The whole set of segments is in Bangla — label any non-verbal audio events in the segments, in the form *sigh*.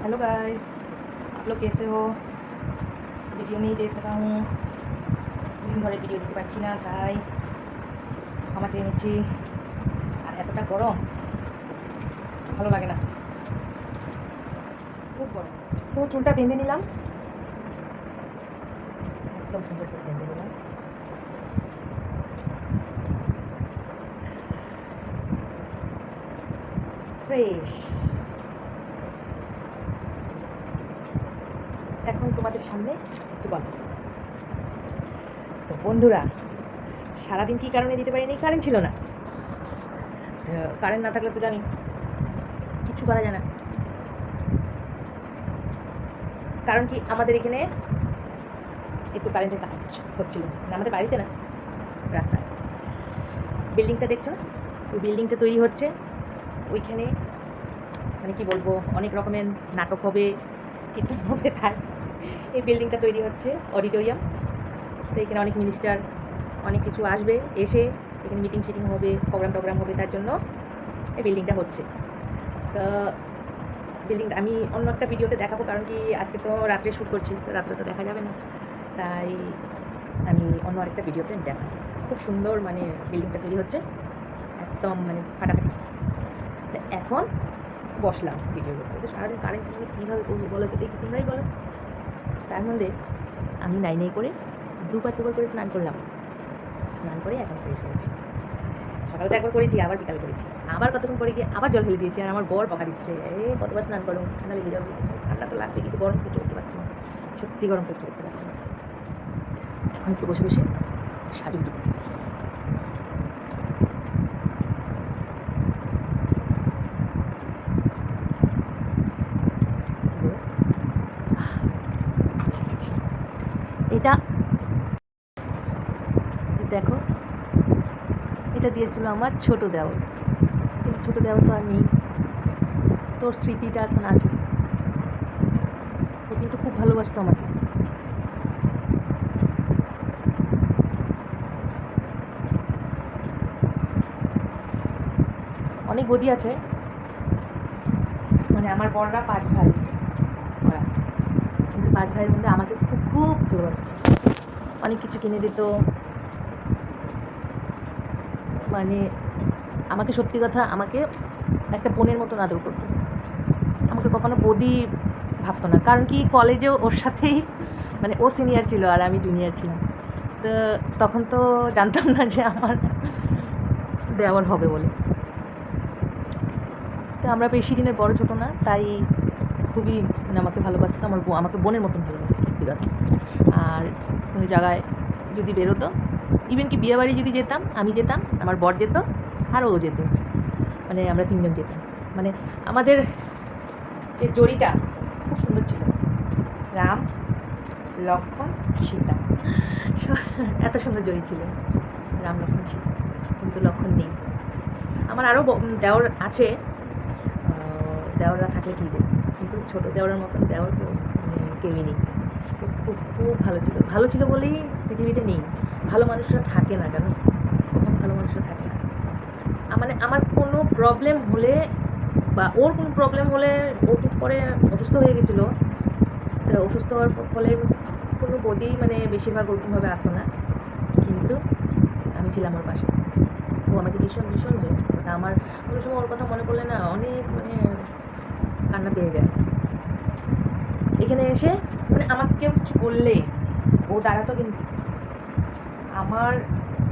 हेलो गाइस आप लोग कैसे हो ভিডিও नहीं दे सका हूँ দিন ধরে ভিডিও দিতে পারছি না তাই ক্ষমা চেয়ে নিচ্ছি আর এতটা গরম ভালো লাগে না খুব গরম তো চুলটা বেঁধে নিলাম একদম সুন্দর করে বেঁধে নিলাম ফ্রেশ এখন তোমাদের সামনে একটু গল্প। তো বন্ধুরা, সারাদিন কী কারণে দিতে পারিনি? কারেন্ট ছিল না। কারেন্ট না থাকলে তো জানি কিছু করা যায় না। কারণ কি, আমাদের এখানে একটু কারেন্টের কাজ হচ্ছিল না। আমাদের বাড়িতে না, রাস্তায়। বিল্ডিংটা দেখছ না? ওই বিল্ডিংটা তৈরি হচ্ছে। ওইখানে মানে কি বলব, অনেক রকমের নাটক হবে, কীর্তন হবে তাই এই বিল্ডিংটা তৈরি হচ্ছে, অডিটোরিয়াম। তো এখানে অনেক মিনিস্টার অনেক কিছু আসবে, এসে এখানে মিটিং শিটিং হবে প্রোগ্রাম টোগ্রাম হবে, তার জন্য এই বিল্ডিংটা হচ্ছে। তো বিল্ডিংটা, আমি অন্য একটা ভিডিওতে দেখাবো, কারণ কি আজকে তো রাত্রে শ্যুট করছি, তো রাত্রে তো দেখা যাবে না। তাই আমি অন্য আরেকটা ভিডিওতে দেখাবো খুব সুন্দর মানে বিল্ডিংটা তৈরি হচ্ছে, একদম মানে ফাটাফাটি। তো এখন বসলাম ভিডিও করতে। তো সারাদিন কারেন্ট কীভাবে করব বলো তো দেখি, তোমরাই বলো। তার মধ্যে আমি নাই নাই করে দুবার দুবার করে স্নান করলাম। স্নান করে এখন ফ্রেশ হয়েছি। সকালে তো একবার করেছি, আবার বিকাল করেছি। আবার কতক্ষণ পরে গিয়ে আবার জল ফেলে দিয়েছি আর আমার বর বকা দিচ্ছে, এ, কতবার স্নান করো? ঠান্ডা লেগে যাবে, ঠান্ডা তো লাগবে কিন্তু গরম সহ্য করতে পারছি না। সত্যি গরম সহ্য করতে পারছি না। এখন একটু বসে বসে সাজু এটা দেখো, এটা দিয়েছিল আমার ছোট দেওর। কিন্তু ছোট দেওর তো আর নেই। তোর স্মৃতিটা এখন আছে। ও কিন্তু খুব ভালোবাসতো আমাকে। অনেক গদি আছে। মানে আমার বড়রা পাঁচ ভাই। ওরা। পাঁচ ভাইয়ের মধ্যে আমাকে খুব খুব ভালোবাসত। অনেক কিছু কিনে দিত। মানে আমাকে সত্যি কথা আমাকে একটা বোনের মতন আদর করতো। আমাকে কখনো বদি ভাবতো না। কারণ কি কলেজেও ওর সাথেই মানে ও সিনিয়র ছিল আর আমি জুনিয়র ছিলাম। তো তখন তো জানতাম না যে আমার দেওয়ার হবে বলে। তো আমরা বেশি দিনের বড় ছোটো না, তাই খুবই মানে আমাকে ভালোবাসতো, আমার আমাকে বোনের মতন ভালোবাসতো সত্যি কথা আর কোনো জায়গায় যদি বেরোতো ইভেন কি বিয়েবাড়ি যদি যেতাম, আমি যেতাম, আমার বর যেত, আর ও যেত। মানে আমরা তিনজন যেতাম। মানে আমাদের যে জড়িটা খুব সুন্দর ছিল। রাম লক্ষণ সীতা। *laughs* এত সুন্দর জড়ি ছিল। রাম লক্ষণ সীতা। কিন্তু লক্ষণ নেই। আমার আরও দেওর আছে। দেওররা থাকলে কী দেবে? ছোটো দেওয়ার মতন দেওয়ার মানে কেউই নেই। খুব খুব ভালো ছিল। ভালো ছিল বলেই পৃথিবীতে নেই। ভালো মানুষরা থাকে না, জানো? কখন ভালো মানুষরা থাকে না। মানে আমার কোনো প্রবলেম হলে বা ওর কোনো প্রবলেম হলে ও পরে অসুস্থ হয়ে গেছিল। তো অসুস্থ হওয়ার ফলে কোনো বদি মানে বেশিরভাগ ওরকমভাবে আসতো না। কিন্তু আমি ছিলাম ওর পাশে। ও আমাকে ভীষণ ভীষণ ভালোবাসতো। তা আমার কোনো সময় ওর কথা মনে পড়লে না অনেক মানে কান্না পেয়ে যায়। এখানে এসে মানে আমাকে কেউ কিছু বললে, ও দাঁড়াতো কিন্তু। আমার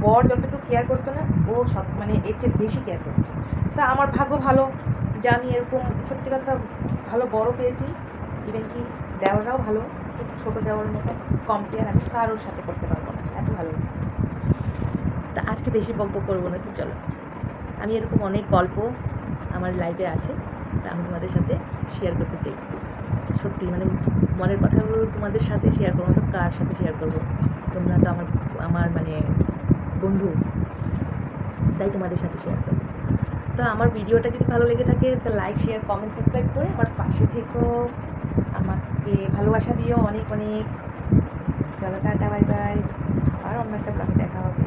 বর যতটুকু কেয়ার করতো না, ও সব মানে এর চেয়ে বেশি কেয়ার করতো। তা আমার ভাগ্য ভালো যে আমি এরকম সত্যি কথা ভালো বড় পেয়েছি। ইভেন কি দেওয়াররাও ভালো, কিন্তু ছোটো দেওয়ার মতো কম্পেয়ার আমি কারোর সাথে করতে পারব না, এত ভালো। তা আজকে বেশি বক্ত করব না, তো চলো। আমি এরকম অনেক গল্প আমার লাইফে আছে, তা আমি তোমাদের সাথে শেয়ার করতে চাই। সত্যি মানে মনের কথাগুলো তোমাদের সাথে শেয়ার করব তো কার সাথে শেয়ার করব? তোমরা তো আমার আমার মানে বন্ধু, তাই তোমাদের সাথে শেয়ার করব। তো আমার ভিডিওটা যদি ভালো লেগে থাকে, তো লাইক শেয়ার কমেন্ট সাবস্ক্রাইব করে আমার পাশে থেকো। আমাকে ভালোবাসা দিও অনেক অনেক। চলো টাটা বাই বাই আর অন্য একটা ব্লগে দেখা হবে।